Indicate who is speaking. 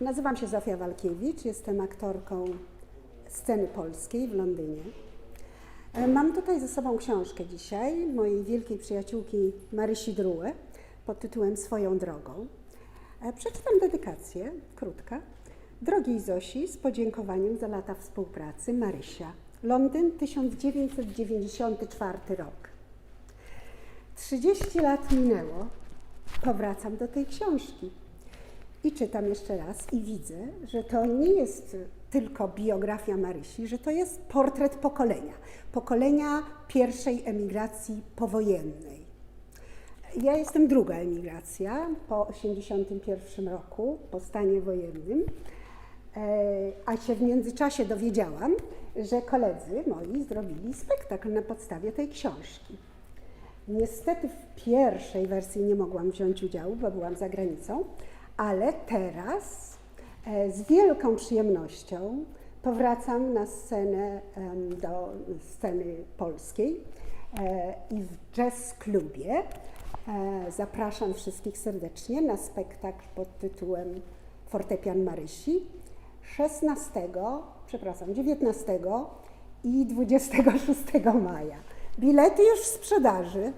Speaker 1: Nazywam się Zofia Walkiewicz, jestem aktorką sceny polskiej w Londynie. E, Mam tutaj ze sobą książkę dzisiaj mojej wielkiej przyjaciółki Marysi Drułę pod tytułem Swoją drogą. E, Przeczytam dedykację, krótka. Drogiej Zosi, z podziękowaniem za lata współpracy, Marysia. Londyn, 1994 rok. 30 lat minęło, powracam do tej książki. I czytam jeszcze raz i widzę, że to nie jest tylko biografia Marysi, że to jest portret pokolenia. Pokolenia pierwszej emigracji powojennej. Ja jestem druga emigracja po 1981 roku, po stanie wojennym, E, a się w międzyczasie dowiedziałam, że koledzy moi zrobili spektakl na podstawie tej książki. Niestety w pierwszej wersji nie mogłam wziąć udziału, bo byłam za granicą, ale teraz e, z wielką przyjemnością powracam na scenę, do sceny polskiej e, i w jazz klubie e, zapraszam wszystkich serdecznie na spektakl pod tytułem Fortepian Marysi 16, przepraszam, 19 i 26 maja. Bilety już w sprzedaży.